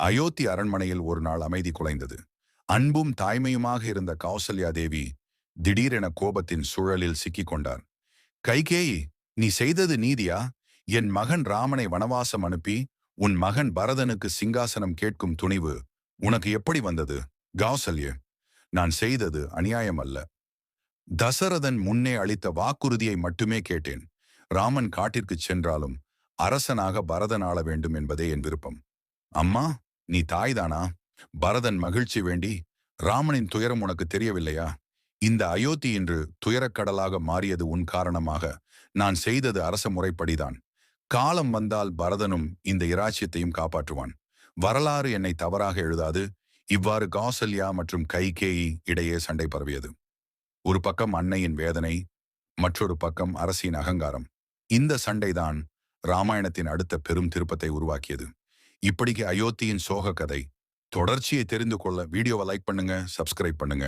அயோத்தி அரண்மனையில் ஒரு நாள் அமைதி குலைந்தது. அன்பும் தாய்மையுமாக இருந்த கௌசல்யா தேவி திடீரென கோபத்தின் சூழலில் சிக்கிக்கொண்டார் கைகேயி நீ செய்தது நீதியா? என் மகன் ராமனை வனவாசம் அனுப்பி உன் மகன் பரதனுக்கு சிங்காசனம் கேட்கும் துணிவு உனக்கு எப்படி வந்தது? கௌசல்யே நான் செய்தது அநியாயம் அல்ல. தசரதன் முன்னே அளித்த வாக்குறுதியை மட்டுமே கேட்டேன். ராமன் காட்டிற்குச் சென்றாலும் அரசனாக பரதன் ஆள வேண்டும் என்பதே என் விருப்பம். அம்மா நீ தாய்தானா? பரதன் மகிழ்ச்சி வேண்டி ராமனின் துயரம் உனக்கு தெரியவில்லையா? இந்த அயோத்தி இன்று துயரக்கடலாக மாறியது உன் காரணமாக. நான் செய்தது அரச முறைப்படிதான். காலம் வந்தால் பரதனும் இந்த இராச்சியத்தையும் காப்பாற்றுவான். வரலாறு என்னை தவறாக எழுதாது. இவ்வாறு கௌசல்யா மற்றும் கைகேயி இடையே சண்டை பரவியது. ஒரு பக்கம் அன்னையின் வேதனை மற்றொரு பக்கம் அரசின் அகங்காரம். இந்த சண்டைதான் ராமாயணத்தின் அடுத்த பெரும் திருப்பத்தை உருவாக்கியது. இப்படிக்கு அயோத்தியின் சோக கதை தொடர்ச்சியை தெரிந்து கொள்ள வீடியோவை லைக் பண்ணுங்க சப்ஸ்கிரைப் பண்ணுங்க.